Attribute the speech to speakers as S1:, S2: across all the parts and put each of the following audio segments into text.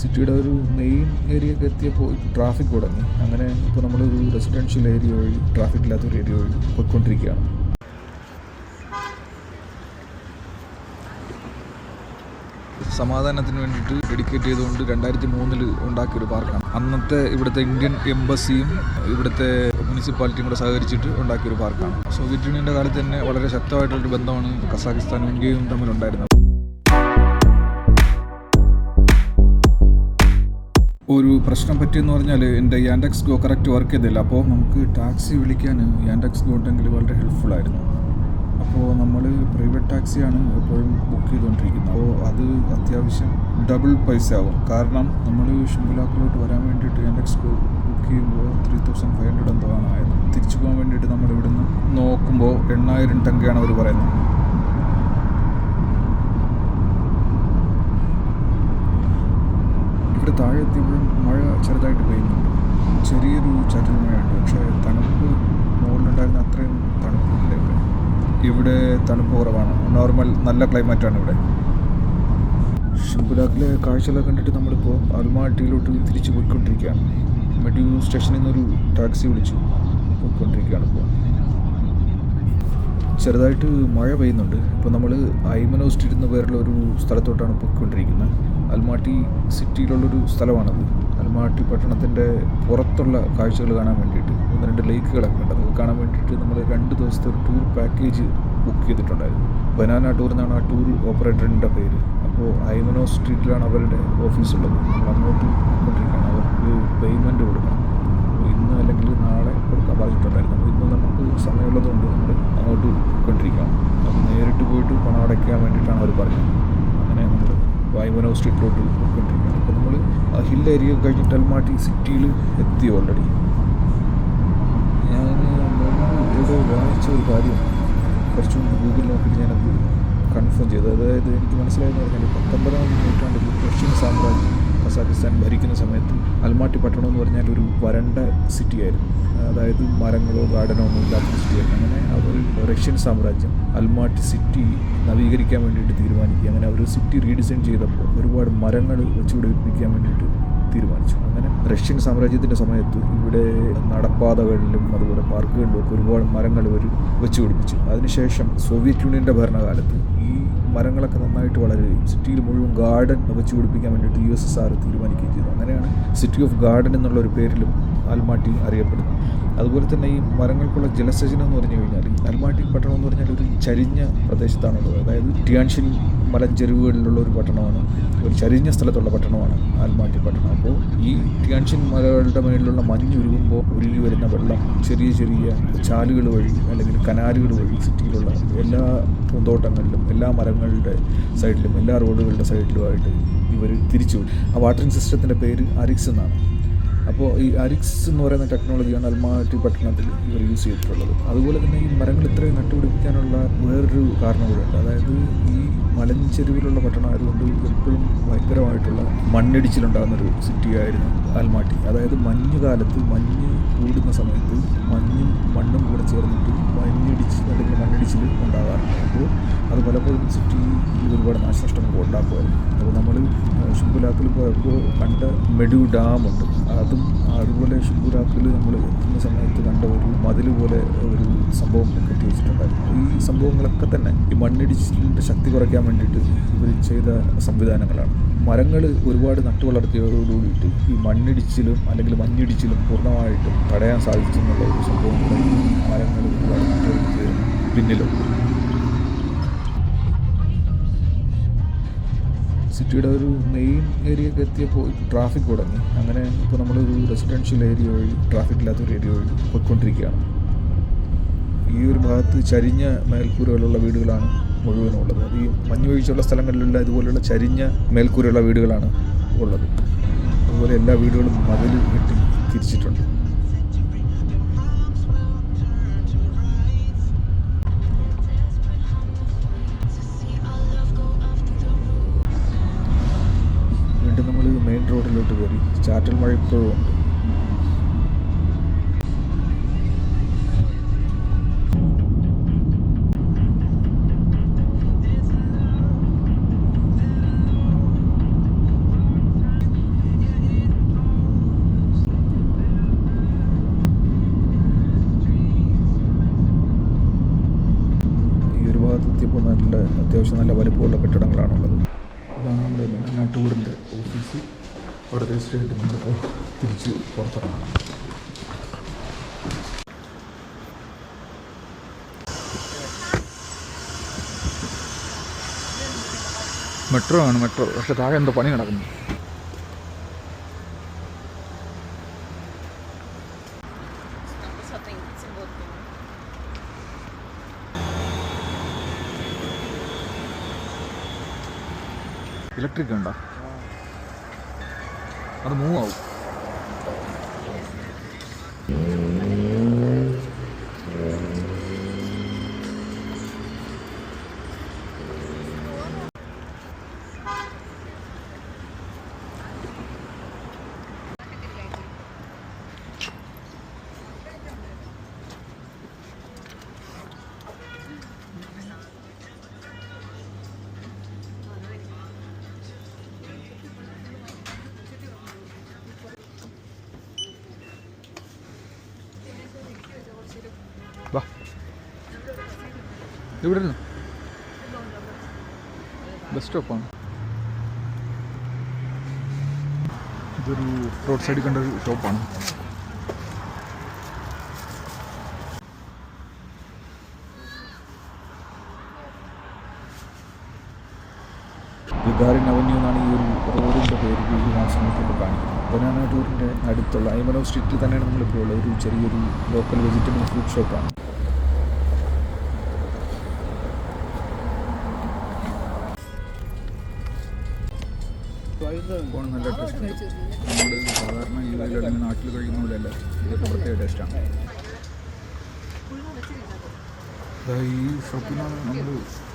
S1: സിറ്റിയുടെ ഒരു മെയിൻ ഏരിയയൊക്കെ എത്തിയപ്പോൾ ട്രാഫിക് തുടങ്ങി. അങ്ങനെ ഇപ്പോൾ നമ്മളൊരു റെസിഡൻഷ്യൽ ഏരിയ വഴി ട്രാഫിക് ഇല്ലാത്തൊരു ഏരിയ വഴി പോയിക്കൊണ്ടിരിക്കുകയാണ്. സമാധാനത്തിന് വേണ്ടിയിട്ട് ഡെഡിക്കേറ്റ് ചെയ്തുകൊണ്ട് രണ്ടായിരത്തി മൂന്നിൽ ഉണ്ടാക്കിയൊരു പാർക്കാണ് അന്നത്തെ ഇവിടുത്തെ ഇന്ത്യൻ എംബസിയും ഇവിടുത്തെ മുനിസിപ്പാലിറ്റിയും കൂടെ സഹകരിച്ചിട്ട് ഉണ്ടാക്കിയൊരു പാർക്കാണ് സോവിയറ്റ് യൂണിയന്റെ കാലത്ത് തന്നെ വളരെ ശക്തമായിട്ടുള്ളൊരു ബന്ധമാണ് കസാഖിസ്ഥാനും ഇന്ത്യയും തമ്മിലുണ്ടായിരുന്നത്. ഒരു പ്രശ്നം പറ്റിയെന്ന് പറഞ്ഞാൽ എന്റെ യാൻഡെക്സ് ഗോ കറക്റ്റ് വർക്ക് ചെയ്തില്ല. അപ്പോൾ നമുക്ക് ടാക്സി വിളിക്കാൻ യാൻഡെക്സ് ഗോ ഉണ്ടെങ്കിൽ വളരെ ഹെൽപ്ഫുൾ ആയിരുന്നു. അപ്പോൾ നമ്മൾ പ്രൈവറ്റ് ടാക്സിയാണ് എപ്പോഴും ബുക്ക് ചെയ്തുകൊണ്ടിരിക്കുന്നത്. അപ്പോൾ അത് അത്യാവശ്യം ഡബിൾ പൈസ ആവും കാരണം നമ്മൾ ഷിംബുലാക്കിലോട്ട് വരാൻ വേണ്ടിയിട്ട് യാൻഡെക്സ് ഗോ ബുക്ക് ചെയ്യുമ്പോൾ ത്രീ തൗസൻഡ് ഫൈവ് ഹൺഡ്രഡ് എന്തോ ആണ് ആയത്. തിരിച്ചു പോകാൻ വേണ്ടിയിട്ട് നമ്മൾ ഇവിടുന്ന് നോക്കുമ്പോൾ എണ്ണായിരം ടങ്കയാണ് അവർ പറയുന്നത്. ഇവിടെ താഴെ എത്തിയപ്പോഴും മഴ ചെറുതായിട്ട് പെയ്യുന്നുണ്ട്. ചെറിയൊരു ചാറ്റൽ മഴയുണ്ട്. പക്ഷേ തണുപ്പ് മുകളിലുണ്ടായിരുന്ന അത്രയും തണുപ്പില്ല ഇവിടെ ഇവിടെ തണുപ്പ് കുറവാണ്. നോർമൽ നല്ല ക്ലൈമറ്റാണ് ഇവിടെ. ഷിംപുലാക്കിലെ കാഴ്ചകളൊക്കെ കണ്ടിട്ട് നമ്മളിപ്പോൾ അൽമാട്ടിയിലോട്ട് തിരിച്ച് പോയിക്കൊണ്ടിരിക്കുകയാണ്. മെഡ്യൂ സ്റ്റേഷനിൽ നിന്നൊരു ടാക്സി വിളിച്ചു. പോയിക്കൊണ്ടിരിക്കുകയാണ് ഇപ്പോൾ ചെറുതായിട്ട് മഴ പെയ്യുന്നുണ്ട്. ഇപ്പോൾ നമ്മൾ ഐമനോസ്റ്റിരുന്ന് പേരുള്ള ഒരു സ്ഥലത്തോട്ടാണ് പോയിക്കൊണ്ടിരിക്കുന്നത്. അൽമാട്ടി സിറ്റിയിലുള്ളൊരു സ്ഥലമാണത്. അൽമാട്ടി പട്ടണത്തിന്റെ പുറത്തുള്ള കാഴ്ചകൾ കാണാൻ വേണ്ടിയിട്ട് ഒന്ന് രണ്ട് ലേക്കുകളൊക്കെ ഉണ്ട്. അതൊക്കെ കാണാൻ വേണ്ടിയിട്ട് നമ്മൾ രണ്ട് ദിവസത്തെ ഒരു ടൂർ പാക്കേജ് ബുക്ക് ചെയ്തിട്ടുണ്ടായിരുന്നു. ബനാന ടൂർ എന്നാണ് ആ ടൂർ ഓപ്പറേറ്ററിന്റെ പേര്. അപ്പോൾ ഐമനോ സ്ട്രീറ്റിലാണ് അവരുടെ ഓഫീസുള്ളത്. നമ്മൾ അങ്ങോട്ട് പോയിക്കൊണ്ടിരിക്കുകയാണ്. അവർക്ക് പേയ്മെന്റ് കൊടുക്കണം. ഇന്ന് അല്ലെങ്കിൽ നാളെ കൊടുക്കാൻ പറഞ്ഞിട്ടുണ്ടായിരുന്നു. അപ്പോൾ ഇന്ന് നമുക്ക് സമയമുള്ളതുകൊണ്ട് നമ്മൾ അങ്ങോട്ട് പോയിക്കൊണ്ടിരിക്കുകയാണ്. അപ്പം നേരിട്ട് പോയിട്ട് പണം അടയ്ക്കാൻ വേണ്ടിയിട്ടാണ് അവർ പറഞ്ഞത്. വൈമനോ റോഡിൽ പോയിക്കൊണ്ടിരിക്കുകയാണ് അപ്പോൾ നമ്മൾ ആ ഹിൽ ഏരിയ കഴിഞ്ഞ് ടെൽമാട്ടി സിറ്റിയിൽ എത്തി ഓൾറെഡി ഞാൻ ഇവിടെ വായിച്ച ഒരു കാര്യം. കുറച്ച് മുമ്പ് ഗൂഗിൾ നോക്കിയിട്ട് ഞാനത് കൺഫേം ചെയ്തു. അതായത് എനിക്ക് മനസ്സിലായെന്ന് പറഞ്ഞാൽ പത്തൊമ്പതാം നൂറ്റാണ്ടിൽ റഷ്യൻ സാമ്രാജ്യം കസാഖിസ്ഥാൻ ഭരിക്കുന്ന സമയത്ത് അൽമാട്ടി പട്ടണം എന്ന് പറഞ്ഞാൽ ഒരു വരണ്ട സിറ്റി ആയിരുന്നു. അതായത് മരങ്ങളോ ഗാർഡനോ ഒന്നും ഇല്ലാത്ത സിറ്റിയായിരുന്നു അങ്ങനെ അവർ റഷ്യൻ സാമ്രാജ്യം അൽമാട്ടി സിറ്റി നവീകരിക്കാൻ വേണ്ടിയിട്ട് തീരുമാനിക്കുക. അങ്ങനെ അവർ സിറ്റി റീഡിസൈൻ ചെയ്തപ്പോൾ ഒരുപാട് മരങ്ങൾ വെച്ചുപിടിപ്പിക്കാൻ വേണ്ടിയിട്ട് തീരുമാനിച്ചു. അങ്ങനെ റഷ്യൻ സാമ്രാജ്യത്തിന്റെ സമയത്ത് ഇവിടെ നടപ്പാതകളിലും അതുപോലെ പാർക്കുകളിലും ഒക്കെ ഒരുപാട് മരങ്ങൾ ഇവർ വെച്ച് പിടിപ്പിച്ചു. അതിനുശേഷം സോവിയറ്റ് യൂണിയന്റെ ഭരണകാലത്ത് ഈ മരങ്ങളൊക്കെ നന്നായിട്ട് വളരുകയും സിറ്റിയിൽ മുഴുവൻ ഗാർഡൻ വെച്ച് പിടിപ്പിക്കാൻ വേണ്ടിയിട്ട് യു എസ് എസ് ആർ തീരുമാനിക്കുകയും ചെയ്തു. അങ്ങനെയാണ് സിറ്റി ഓഫ് ഗാർഡൻ എന്നുള്ള ഒരു പേരിലും ആൽമാട്ടി അറിയപ്പെടുന്നു. അതുപോലെ തന്നെ ഈ മരങ്ങൾക്കുള്ള ജലസേചനം എന്ന് പറഞ്ഞു കഴിഞ്ഞാൽ അൽമാട്ടി പട്ടണം എന്ന് പറഞ്ഞാൽ ഒരു ചരിഞ്ഞ പ്രദേശത്താണുള്ളത്. അതായത് ടിയാൻഷിൻ മലഞ്ചെരുവുകളിലുള്ള ഒരു പട്ടണമാണ് ഒരു ചരിഞ്ഞ സ്ഥലത്തുള്ള പട്ടണമാണ് ആൽമാട്ടി പട്ടണം. അപ്പോൾ ഈ ടിയാൻഷിൻ മലകളുടെ മേളിലുള്ള മഞ്ഞ് ഉരുകുമ്പോൾ ഉരുകി വരുന്ന വെള്ളം ചെറിയ ചെറിയ ചാലുകൾ വഴി അല്ലെങ്കിൽ കനാലുകൾ വഴി സിറ്റിയിലുള്ള എല്ലാ പൂന്തോട്ടങ്ങളിലും എല്ലാ മരങ്ങളുടെ സൈഡിലും എല്ലാ റോഡുകളുടെ സൈഡിലുമായിട്ട് ഇവർ തിരിച്ചു ആ വാട്ടറിംഗ് സിസ്റ്റത്തിന്റെ പേര് അരിക്സ് എന്നാണ്. അപ്പോൾ ഈ അരിക്സ് എന്ന് പറയുന്ന ടെക്നോളജിയാണ് അൽമാറ്റി പട്ടണത്തിൽ ഇവർ യൂസ് ചെയ്തിട്ടുള്ളത്. അതുപോലെ തന്നെ ഈ മരങ്ങൾ ഇത്രയും നട്ടുപിടിപ്പിക്കാനുള്ള വേറൊരു കാരണം കൂടെ ഉണ്ട്. അതായത് ഈ മലഞ്ചെരുവിലുള്ള പട്ടണമായതുകൊണ്ട് എപ്പോഴും ഭയങ്കരമായിട്ടുള്ള മണ്ണിടിച്ചിലുണ്ടാകുന്നൊരു സിറ്റിയായിരുന്നു ആൽമാട്ടി അതായത് മഞ്ഞ് മഞ്ഞുകാലത്ത് മഞ്ഞ് കൂടുന്ന സമയത്ത് മഞ്ഞും മണ്ണും കൂടെ ചേർന്നിട്ട് മഞ്ഞിടിച്ച് അല്ലെങ്കിൽ മണ്ണിടിച്ചിൽ ഉണ്ടാകാറുണ്ട്. അപ്പോൾ അത് പലപ്പോഴും സിറ്റി ഒരുപാട് നാശനഷ്ടങ്ങൾ ഉണ്ടാക്കുമായിരുന്നു അപ്പോൾ നമ്മൾ ഷുംബുലാക്കിൽ പോയപ്പോൾ കണ്ട മെഡു ഡാമുണ്ട് അതും അതുപോലെ ഷുംബുലാക്കിൽ നമ്മൾ എത്തുന്ന സമയത്ത് കണ്ട ഒരു മതിൽ പോലെ ഒരു സംഭവം കെട്ടി വെച്ചിട്ടുണ്ടായിരുന്നു ഈ സംഭവങ്ങളൊക്കെ തന്നെ ഈ മണ്ണിടിച്ചിലിന്റെ ശക്തി കുറയ്ക്കാൻ വേണ്ടിയിട്ട് ഇവർ ചെയ്ത സംവിധാനങ്ങളാണ്. മരങ്ങൾ ഒരുപാട് നട്ടു വളർത്തിയതോടുകൂടിയിട്ട് ഈ മണ്ണിടിച്ചിലും അല്ലെങ്കിൽ മഞ്ഞിടിച്ചിലും പൂർണമായിട്ടും തടയാൻ സാധിച്ചെന്നുള്ള ഒരു സംഭവം മരങ്ങൾ ഒരുപാട് നട്ടുവളർത്തിയതിന് പിന്നിലുണ്ട്. സിറ്റിയുടെ ഒരു മെയിൻ ഏരിയയൊക്കെ എത്തിയപ്പോൾ ട്രാഫിക് തുടങ്ങി അങ്ങനെ ഇപ്പോൾ നമ്മളൊരു റെസിഡൻഷ്യൽ ഏരിയ വഴി ട്രാഫിക് ഇല്ലാത്തൊരു ഏരിയ വഴി പോയിക്കൊണ്ടിരിക്കുകയാണ്. ഈ ഒരു ഭാഗത്ത് ചരിഞ്ഞ മേൽക്കൂരകളുള്ള വീടുകളാണ് മുഴുവനും ഉള്ളത്. അത് ഈ മഞ്ഞു വീഴ്ചയുള്ള സ്ഥലങ്ങളിലുള്ള ഇതുപോലെയുള്ള ചരിഞ്ഞ മേൽക്കൂരയുള്ള വീടുകളാണ് ഉള്ളത്. അതുപോലെ എല്ലാ വീടുകളും മതിൽ കെട്ടി തിരിച്ചിട്ടുണ്ട്. ചാറ്റൽ മഴ ഇപ്പോഴും ഉണ്ട്. ഭാഗത്തെത്തിയപ്പോൾ നല്ല അത്യാവശ്യം നല്ല വലുപ്പമുള്ള കെട്ടിടങ്ങളാണുള്ളത്. ഇതാണ് നമ്മുടെ ടൂറിന്റെ ഓഫീസ്. അവിടെ രജിസ്റ്റർ ചെയ്തിട്ട് നമ്മളിപ്പോൾ തിരിച്ച് പുറത്തിറങ്ങണം. മെട്രോ ആണ് മെട്രോ പക്ഷെ താഴെ എന്തോ പണി നടക്കുന്നു. ഇലക്ട്രിക് ഉണ്ടോ? അത് മൂവ് ആവും ഇവിടെ ബസ് സ്റ്റോപ്പാണ് ഇതൊരു റോഡ് സൈഡിൽ കണ്ട ഒരു ഷോപ്പാണ് വികാരിൻ അവന്യൂ എന്നാണ് ഈ ഒരു റോഡിന്റെ പേര് ഈ നോക്കിയപ്പോൾ കാണിക്കുന്നത്. ബനാന ടൂറിന്റെ അടുത്തുള്ള ഐമനോ സ്ട്രീറ്റിൽ തന്നെയാണ് നമ്മളിപ്പോൾ ഉള്ളത്. ഒരു ചെറിയൊരു ലോക്കൽ വെജിറ്റബിൾ ഫ്രൂട്ട് ഷോപ്പാണ് ഇപ്പോൾ നല്ല ടേസ്റ്റ് നമ്മൾ സാധാരണ ഈ അല്ലെങ്കിൽ നാട്ടിൽ കഴിക്കുന്ന പോലെയല്ല. ഇതൊക്കെ പ്രത്യേക ടേസ്റ്റാണ് ഈ ഷോപ്പിൽ നിന്നാണ് നമ്മൾ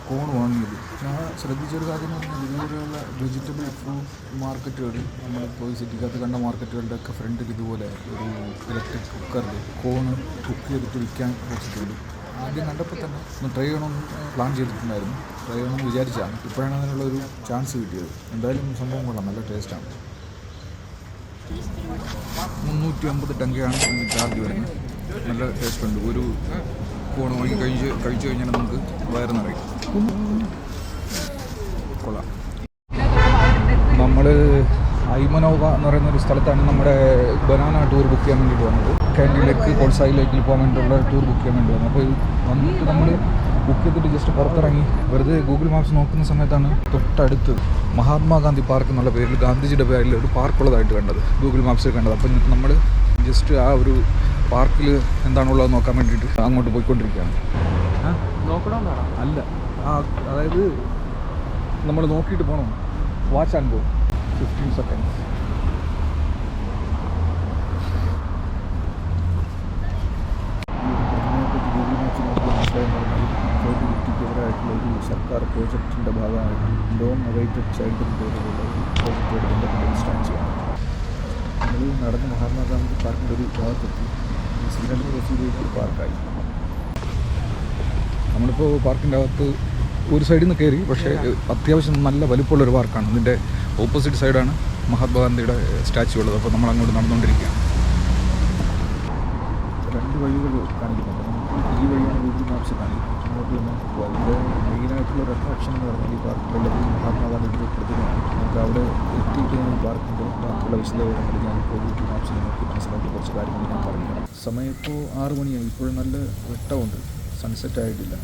S1: കോൺ വാങ്ങിയത്. ഞാൻ ശ്രദ്ധിച്ചൊരു കാര്യം എന്ന് പറഞ്ഞാൽ ഇതുപോലെയുള്ള വെജിറ്റബിൾ ഫ്രൂട്ട് മാർക്കറ്റുകൾ നമ്മളിപ്പോൾ സിറ്റിക്കകത്ത് കണ്ട മാർക്കറ്റുകളുടെ ഒക്കെ ഫ്രണ്ടിൽ ഇതുപോലെ ഒരു ഇലക്ട്രിക് കുക്കറിൽ കോൺ കുക്ക് ചെയ്തിട്ട് വിൽക്കാൻ വെച്ചിട്ടുണ്ട്. ആദ്യം കണ്ടപ്പോൾ തന്നെ ഒന്ന് ട്രൈ ചെയ്യണമെന്ന് പ്ലാൻ ചെയ്തിട്ടുണ്ടായിരുന്നു. ട്രൈ ചെയ്യണമെന്ന് വിചാരിച്ചാണ്. ഇപ്പോഴാണ് അതിനുള്ള ഒരു ചാൻസ് കിട്ടിയത്. എന്തായാലും സംഭവം കൊള്ളാം. നല്ല ടേസ്റ്റാണ് മുന്നൂറ്റി അമ്പത് ടങ്കയാണ് ചാർജ് വരുന്നത്. നല്ല ടേസ്റ്റ് ഉണ്ട്. ഒരു കോൺ വാങ്ങി കഴിച്ച് കഴിച്ചു കഴിഞ്ഞാൽ നമുക്ക് വയറ് നിറയും. കൊള്ളാം. നമ്മൾ ഐമനോവ എന്ന് പറയുന്ന ഒരു സ്ഥലത്താണ് നമ്മുടെ ബനാന ടൂർ ബുക്ക് ചെയ്യാൻ വേണ്ടിയിട്ട് വന്നത്. കാൻഡിലേക്ക് കോൾസായി ലേക്കിൽ പോകാൻ വേണ്ടിയിട്ടുള്ള ടൂർ ബുക്ക് ചെയ്യാൻ വേണ്ടി വന്നു. അപ്പോൾ വന്നിട്ട് നമ്മൾ ബുക്ക് ചെയ്തിട്ട് ജസ്റ്റ് പുറത്തിറങ്ങി വെറുതെ ഗൂഗിൾ മാപ്സ് നോക്കുന്ന സമയത്താണ് തൊട്ടടുത്ത് മഹാത്മാഗാന്ധി പാർക്ക് എന്നുള്ള പേരിൽ ഗാന്ധിജിയുടെ പേരിൽ ഒരു പാർക്കുള്ളതായിട്ട് കണ്ടത്. ഗൂഗിൾ മാപ്സിൽ കണ്ടത്. അപ്പം നമ്മൾ ജസ്റ്റ് ആ ഒരു പാർക്കിൽ എന്താണുള്ളത് നോക്കാൻ വേണ്ടിയിട്ട് അങ്ങോട്ട് പോയിക്കൊണ്ടിരിക്കുകയാണ്? അല്ല. ആ അതായത് നമ്മൾ നോക്കിയിട്ട് പോകണം watch and go fifteen seconds ഒരു സർക്കാർ പ്രോജക്റ്റിന്റെ ഭാഗമായിട്ട് ലോങ് അവൈറ്റഡ് ചൈൽഡ് പേരുള്ള പ്രോജക്റ്റോട് ബന്ധപ്പെട്ട് ബന്ധപ്പെട്ട ചെയ്യാം. നമ്മൾ നടന്ന് മഹാത്മാഗാന്ധി പാർക്കിന്റെ ഒരു ഭാഗത്തെത്തി. സിഗ്നൽ ക്രോസ് ചെയ്ത് ഒരു പാർക്കായി. നമ്മളിപ്പോൾ പാർക്കിന്റെ അകത്ത് ഒരു സൈഡിൽ നിന്ന് കയറി പക്ഷേ അത്യാവശ്യം നല്ല വലിപ്പമുള്ളൊരു പാർക്കാണ്. ഇതിന്റെ ഓപ്പോസിറ്റ് സൈഡാണ് മഹാത്മാഗാന്ധിയുടെ സ്റ്റാച്ചു ഉള്ളത്. അപ്പോൾ നമ്മൾ അങ്ങോട്ട് നടന്നുകൊണ്ടിരിക്കുകയാണ്. രണ്ട് വഴികൾ കാണിക്കുന്നുണ്ട്. ഈ വഴിയാണ് ഗൂഗിൾ മാപ്സ് കാണിക്കുന്നത്. അങ്ങോട്ട് നിന്ന് പോകാം ഇതിന്റെ മെയിനായിട്ടുള്ള ഒരു അട്രാക്ഷൻ എന്ന് പറഞ്ഞാൽ ഈ പാർക്കിലുള്ളത് മഹാത്മാഗാന്ധിയുടെ പ്രതിമയാണ്. നമുക്ക് അവിടെ ഈ പാർക്കിന്റെ ബാക്കിയുള്ള വിശദവിവരങ്ങൾ ഞാനിപ്പോൾ ഗൂഗിൾ മാപ്സിൽ നോക്കി മനസ്സിലാക്കി കുറച്ച് കാര്യങ്ങൾ ഞാൻ പറഞ്ഞു സമയം ഇപ്പോൾ ആറ് മണിയായി ഇപ്പോഴും നല്ല വെട്ടമുണ്ട്. സൺസെറ്റ് ആയിട്ടില്ല.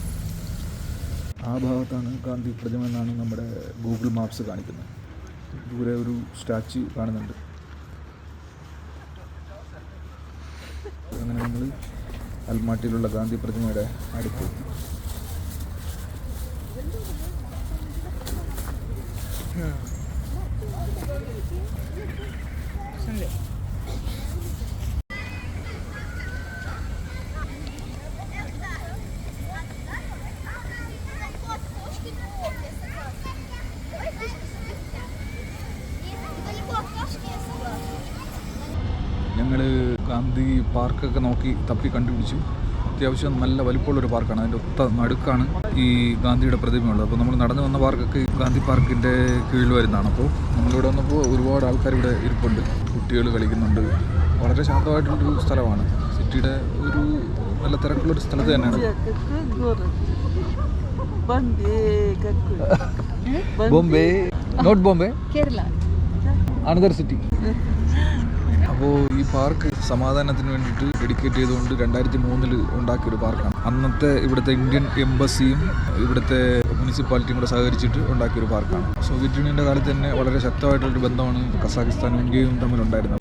S1: ആ ഭാഗത്താണ് ഗാന്ധി പ്രതിമ എന്നാണ് നമ്മുടെ ഗൂഗിൾ മാപ്സ് കാണിക്കുന്നത്. ദൂരെ ഒരു സ്റ്റാച്ചു കാണുന്നുണ്ട്. അങ്ങനെ നമ്മൾ അൽമാട്ടിയിലുള്ള ഗാന്ധി പ്രതിമയുടെ അടുത്തെത്തി ഞങ്ങൾ ഗാന്ധി പാർക്കൊക്കെ നോക്കി തപ്പി കണ്ടുപിടിച്ചു. അത്യാവശ്യം നല്ല വലിപ്പമുള്ളൊരു പാർക്കാണ്. അതിന്റെ ഒത്ത നടുക്കാണ് ഈ ഗാന്ധിയുടെ പ്രതിമയുള്ളത്. അപ്പോൾ നമ്മൾ നടന്നു വന്ന പാർക്കൊക്കെ ഗാന്ധി പാർക്കിന്റെ കീഴിൽ വരുന്നതാണ്. അപ്പോൾ നമ്മളിവിടെ വന്നപ്പോൾ ഒരുപാട് ആൾക്കാർ ഇവിടെ ഇരിപ്പുണ്ട്. കുട്ടികൾ കളിക്കുന്നുണ്ട്. വളരെ ശാന്തമായിട്ടുള്ളൊരു സ്ഥലമാണ്. സിറ്റിയുടെ ഒരു നല്ല തിരക്കുള്ളൊരു സ്ഥലത്ത് തന്നെയാണ്. Bombay not Bombay?
S2: Kerala.
S1: Another city അപ്പോൾ ഈ പാർക്ക് സമാധാനത്തിന് വേണ്ടിയിട്ട് ഡെഡിക്കേറ്റ് ചെയ്തുകൊണ്ട് രണ്ടായിരത്തി മൂന്നിൽ ഉണ്ടാക്കിയൊരു പാർക്കാണ്. അന്നത്തെ ഇവിടുത്തെ ഇന്ത്യൻ എംബസിയും ഇവിടുത്തെ മുനിസിപ്പാലിറ്റിയും കൂടെ സഹകരിച്ചിട്ട് ഉണ്ടാക്കിയൊരു പാർക്കാണ്. സോവിയറ്റ് യൂണിയന്റെ കാലത്ത് തന്നെ വളരെ ശക്തമായിട്ടുള്ളൊരു ബന്ധമാണ് കസാഖിസ്ഥാനും ഇന്ത്യയും തമ്മിലുണ്ടായിരുന്നത്.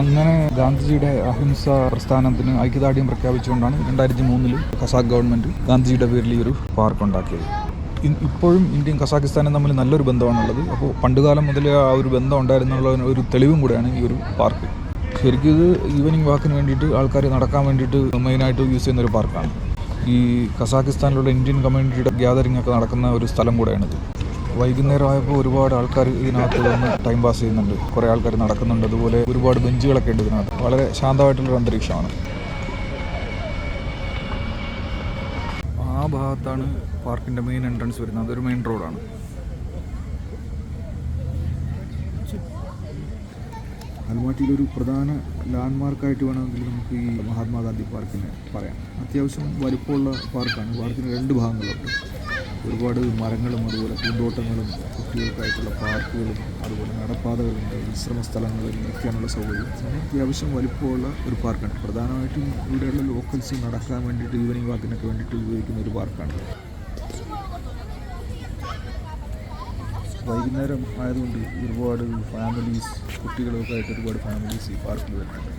S1: അങ്ങനെ ഗാന്ധിജിയുടെ അഹിംസ പ്രസ്ഥാനത്തിന് ഐക്യദാർഢ്യം പ്രഖ്യാപിച്ചുകൊണ്ടാണ് രണ്ടായിരത്തി മൂന്നിൽ കസാഖ് ഗവൺമെന്റ് ഗാന്ധിജിയുടെ പേരിൽ ഈ ഒരു പാർക്ക് ഉണ്ടാക്കിയത്. ഇപ്പോഴും ഇന്ത്യയും കസാഖിസ്ഥാനും തമ്മിൽ നല്ലൊരു ബന്ധമാണുള്ളത്. അപ്പോൾ പണ്ടുകാലം മുതലേ ആ ഒരു ബന്ധം ഉണ്ടായിരുന്നുള്ള ഒരു തെളിവും കൂടെയാണ് ഈ ഒരു പാർക്ക്. ശരിക്കും ഇത് ഈവനിങ് വാക്കിന് വേണ്ടിയിട്ട് ആൾക്കാർ നടക്കാൻ വേണ്ടിയിട്ട് മെയിനായിട്ട് യൂസ് ചെയ്യുന്ന ഒരു പാർക്കാണ്. ഈ കസാഖിസ്ഥാനിലുള്ള ഇന്ത്യൻ കമ്മ്യൂണിറ്റിയുടെ ഗ്യാതറിംഗ് ഒക്കെ നടക്കുന്ന ഒരു സ്ഥലം കൂടെയാണിത്. വൈകുന്നേരം ആയപ്പോൾ ഒരുപാട് ആൾക്കാർ ഇതിനകത്ത് വന്ന് ടൈം പാസ് ചെയ്യുന്നുണ്ട്. കുറേ ആൾക്കാർ നടക്കുന്നുണ്ട്. അതുപോലെ ഒരുപാട് ബെഞ്ചുകളൊക്കെ ഉണ്ട് ഇതിനകത്ത്. വളരെ ശാന്തമായിട്ടുള്ളൊരു അന്തരീക്ഷമാണ് ആ ഭാഗത്താണ് പാർക്കിന്റെ മെയിൻ എൻട്രൻസ് വരുന്നത്. അതൊരു മെയിൻ റോഡാണ് ഒരു പ്രധാന ലാൻഡ്മാർക്കായിട്ട് വേണമെങ്കിൽ നമുക്ക് ഈ മഹാത്മാഗാന്ധി പാർക്കിനെ പറയാം. അത്യാവശ്യം വലുപ്പമുള്ള പാർക്കാണ്. പാർക്കിന് രണ്ട് ഭാഗങ്ങളുണ്ട്. ഒരുപാട് മരങ്ങളും അതുപോലെ പൂന്തോട്ടങ്ങളും കുട്ടികൾക്കായിട്ടുള്ള പാർക്കുകളും അതുപോലെ നടപ്പാതകളുണ്ട് വിശ്രമ സ്ഥലങ്ങളും ഇരിക്കാനുള്ള സൗകര്യം. അത്യാവശ്യം വലിപ്പമുള്ള ഒരു പാർക്കാണ്. പ്രധാനമായിട്ടും ഇവിടെയുള്ള ലോക്കൽസ് നടക്കാൻ വേണ്ടിയിട്ട് ഈവനിങ് വാക്കിനൊക്കെ വേണ്ടിയിട്ട് ഉപയോഗിക്കുന്ന ഒരു പാർക്കാണ്. വൈകുന്നേരം ആയതുകൊണ്ട് ഒരുപാട് ഫാമിലീസ് കുട്ടികളൊക്കെ ആയിട്ട് ഒരുപാട് ഫാമിലീസ് ഈ പാർക്കിൽ വരുന്നുണ്ട്.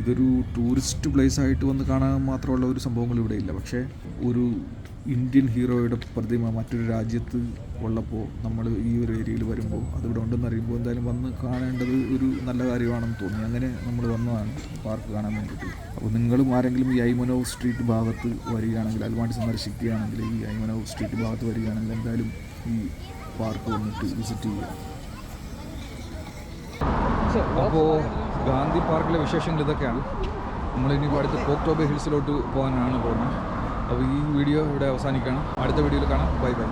S1: ഇതൊരു ടൂറിസ്റ്റ് പ്ലേസ് ആയിട്ട് വന്ന് കാണാൻ മാത്രമുള്ള ഒരു സംഭവങ്ങൾ ഇവിടെ ഇല്ല. പക്ഷേ ഒരു ഇന്ത്യൻ ഹീറോയുടെ പ്രതിമ മറ്റൊരു രാജ്യത്ത് ഉള്ളപ്പോൾ നമ്മൾ ഈ ഒരു ഏരിയയിൽ വരുമ്പോൾ അതിവിടെ ഉണ്ടെന്ന് അറിയുമ്പോൾ എന്തായാലും വന്ന് കാണേണ്ടത് ഒരു നല്ല കാര്യമാണെന്ന് തോന്നി. അങ്ങനെ നമ്മൾ വന്നതാണ് പാർക്ക് കാണാൻ വേണ്ടിയിട്ട്. അപ്പോൾ നിങ്ങളും ആരെങ്കിലും ഈ ഐമനോ സ്ട്രീറ്റ് ഭാഗത്ത് വരികയാണെങ്കിൽ അൽമാണ്ടി സന്ദർശിക്കുകയാണെങ്കിൽ ഈ ഐമനോ സ്ട്രീറ്റ് ഭാഗത്ത് വരികയാണെങ്കിൽ എന്തായാലും ഈ പാർക്ക് വന്നിട്ട് വിസിറ്റ് ചെയ്യുക. അപ്പോൾ ഗാന്ധി പാർക്കിലെ വിശേഷങ്ങൾ ഇതൊക്കെയാണ്. നമ്മളിനി അടുത്ത് കോക്ടോബെ ഹിൽസിലോട്ട് പോകാനാണ് പോകുന്നത്. അപ്പോൾ ഈ വീഡിയോ ഇവിടെ അവസാനിക്കുകയാണ്. അടുത്ത വീഡിയോയിൽ കാണാം. Bye bye.